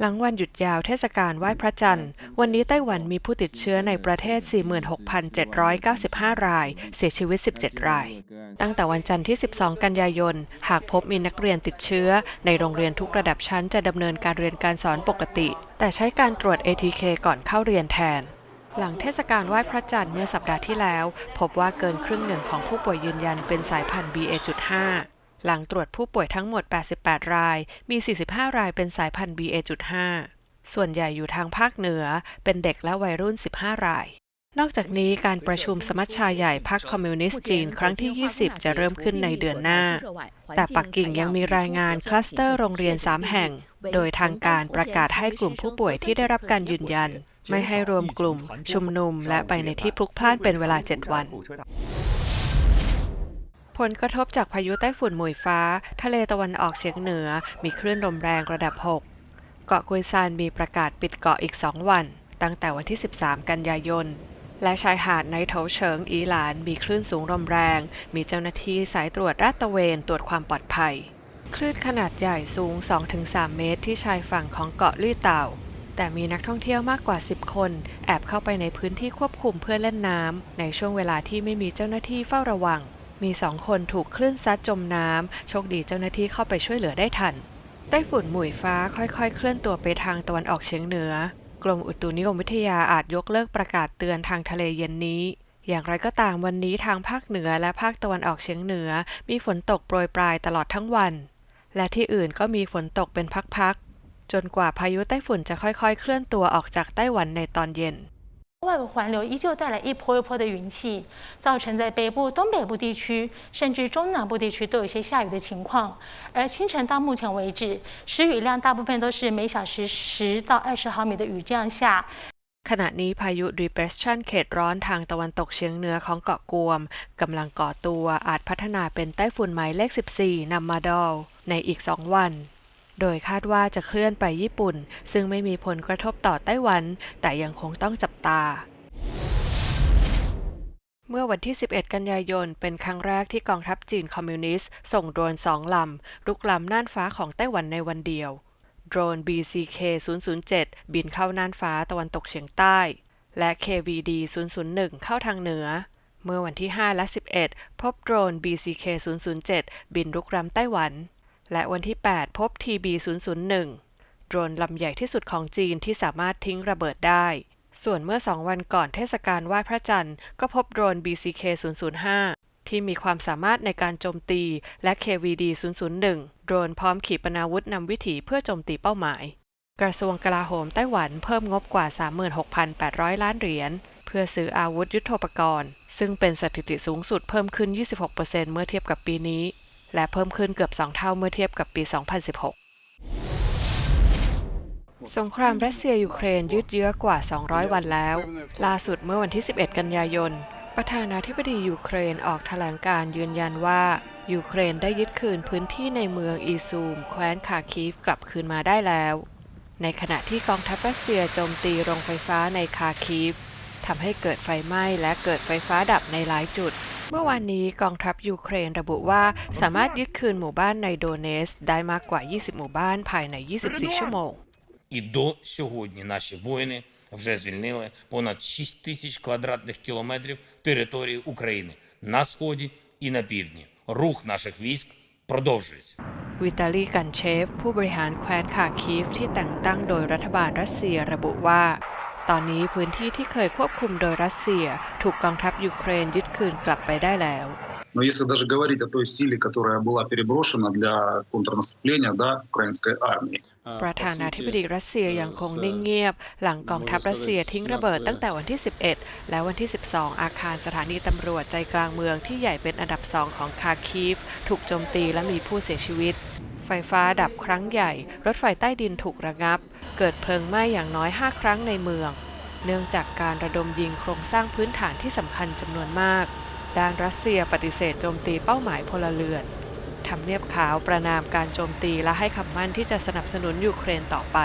หลังวันหยุดยาวเทศกาลไหว้พระจันทร์ วันนี้ไต้หวันมีผู้ติดเชื้อในประเทศ 46,795 ราย เสียชีวิต 17 ราย ตั้งแต่วันจันทร์ที่ 12 กันยายน หากพบมีนักเรียนติดเชื้อ ในโรงเรียนทุกระดับชั้นจะดำเนินการเรียนการสอนปกติ แต่ใช้การตรวจ ATK ก่อนเข้าเรียนแทน หลังเทศกาลไหว้พระจันทร์เมื่อสัปดาห์ที่แล้ว พบว่าเกินครึ่งหนึ่งของผู้ป่วยยืนยันเป็นสายพันธุ์ BA.5 หลังตรวจผู้ป่วยทั้งหมด 88 ราย มี 45 รายเป็นสายพันธุ์ BA.5 ส่วนใหญ่อยู่ทางภาคเหนือ เป็นเด็กและวัยรุ่น 15 ราย นอกจากนี้การประชุมสมัชชาใหญ่พรรคคอมมิวนิสต์จีน ครั้งที่ 20 จะเริ่มขึ้นในเดือนหน้า แต่ปักกิ่งยังมีรายงานคลัสเตอร์โรงเรียน 3 แห่ง โดยทางการประกาศให้กลุ่มผู้ป่วยที่ได้รับการยืนยัน ไม่ให้รวมกลุ่ม ชุมนุม และไปในที่พลุกพล่านเป็นเวลา 7 วัน ผลกระทบจากพายุไต้ฝุ่นหมุยฟ้า ทะเลตะวันออกเฉียงเหนือ มีคลื่นลมแรงระดับ 6 เกาะกุยซานมีประกาศปิดเกาะอีก 2 วัน ตั้งแต่วันที่ 13 กันยายน และชายหาดในโถเฉิงอีหลาน มีคลื่นสูงลมแรง มีเจ้าหน้าที่สายตรวจราดตะเวนตรวจความปลอดภัย คลื่นขนาดใหญ่สูง 2-3 เมตร ที่ชายฝั่งของเกาะลี่เต่า แต่มีนักท่องเที่ยวมากกว่า 10 คน แอบเข้าไปในพื้นที่ควบคุมเพื่อเล่นน้ำในช่วงเวลาที่ไม่มีเจ้าหน้าที่เฝ้าระวัง มีสองคนถูกคลื่นซัดจมน้ำ โชคดีเจ้าหน้าที่เข้าไปช่วยเหลือได้ทัน ไต้ฝุ่นหมุยฟ้าค่อยๆ เคลื่อนตัวไปทางตะวันออกเฉียงเหนือ กรมอุตุนิยมวิทยาอาจยกเลิกประกาศเตือนทางทะเลเย็นนี้ อย่างไรก็ตามวันนี้ทางภาคเหนือและภาคตะวันออกเฉียงเหนือ มีฝนตกโปรยปลายตลอดทั้งวัน และที่อื่นก็มีฝนตกเป็นพักๆ จนกว่าพายุไต้ฝุ่นจะค่อยๆ เคลื่อนตัวออกจากไต้หวันในตอนเย็น 外围环流依旧带来一波一波的云系，造成在北部、东北部地区，甚至中南部地区都有一些下雨的情况。而清晨到目前为止，时雨量大部分都是每小时十到二十毫米的雨量下。 ขณะนี้พายุ depression เขตร้อนทางตะวันตกเฉียงเหนือของเกาะกวมกำลังก่อตัวอาจพัฒนาเป็นไต้ฝุ่นหมายเลข 14 นัมมาดอล ในอีก 2 วัน โดยคาดว่าจะเคลื่อนไปญี่ปุ่น ซึ่งไม่มีผลกระทบต่อไต้หวัน แต่ยังคงต้องจับตาเมื่อวันที่ 11 กันยายน เป็นครั้งแรกที่กองทัพจีนคอมมิวนิสต์ ส่งโดรนสองลำลุกล้ำน่านฟ้าของไต้หวันในวันเดียว โดรน BCK-007 บินเข้าน่านฟ้าตะวันตกเฉียงใต้ และ KVD-001 เข้าทางเหนือ เมื่อวันที่ 5 และ 11 พบโดรน BCK-007 บินรุกล้ำไต้หวัน และวันที่ 8 พบ TB-001 โดรนลำใหญ่ที่สุดของจีนที่สามารถทิ้งระเบิดได้ ส่วนเมื่อ2วันก่อนเทศกาลไหว้พระจันทร์ก็พบโดรน BCK-005 ที่มีความสามารถในการโจมตีและ KVD-001 โดรนพร้อมขีปนาวุธนำวิถีเพื่อโจมตีเป้าหมาย กระทรวงกลาโหมไต้หวันเพิ่มงบกว่า 36,800 ล้านเหรียญเพื่อซื้ออาวุธยุทโธปกรณ์ ซึ่งเป็นสถิติสูงสุดเพิ่มขึ้น 26%เมื่อเทียบกับปีนี้ และเพิ่มขึ้นเกือบ 2 เท่าเมื่อเทียบกับปี 2016สงครามรัสเซียยูเครนยืดเยื้อกว่า 200 วันแล้ว ล่าสุดเมื่อวันที่ 11 กันยายน ประธานาธิบดียูเครนออกแถลงการยืนยันว่า ยูเครนได้ยึดคืนพื้นที่ในเมืองอีซูม แคว้นคาคีฟกลับคืนมาได้แล้ว ในขณะที่กองทัพรัสเซียโจมตีโรงไฟฟ้าในคาคีฟทำให้เกิดไฟไหม้และเกิดไฟฟ้าดับในหลายจุด มื่อวานนี้กองทัพยูเครนระบุว่าสามารถยึดคืนหมู่บ้านในโดเนส ได้มากกว่า 20 หมู่บ้านภายใน 24 ชั่วโมง І до сьогодні наші воїни вже звільнили понад 6 тисяч квадратних кілометрів території України на сході і на півдні. Рух наших військ продовжується. วิตาลีกันเชฟ ผู้บริหารแคว้นคาคีฟที่แต่งตั้งโดยรัฐบาลรัสเซียระบุว่า ตอนนี้พื้นที่ที่เคยควบคุมโดยรัสเซีย ถูกกองทัพยูเครนยึดคืนกลับไปได้แล้ว Но если даже говорить о той силе, которая была переброшена для контрнаступления да, украинской армии, ประธานาธิบดีรัสเซียยังคงนิ่งเงียบ หลังกองทัพรัสเซียทิ้งระเบิดตั้งแต่วันที่ 11 และวันที่ 12 อาคารสถานีตำรวจใจกลางเมืองที่ใหญ่เป็นอันดับสองของคาคีฟ ถูกโจมตีและมีผู้เสียชีวิต ไฟฟ้าดับครั้งใหญ่ รถไฟใต้ดินถูกระงับ เกิดเพลิงไหม้อย่างน้อย 5 ครั้งในเมือง เนื่องจากการระดมยิงโครงสร้างพื้นฐานที่สำคัญจำนวนมาก ด้านรัสเซียปฏิเสธโจมตีเป้าหมายพลเรือนทำเนียบขาวประนามการโจมตีและให้คำมั่นที่จะสนับสนุนยูเครนต่อไป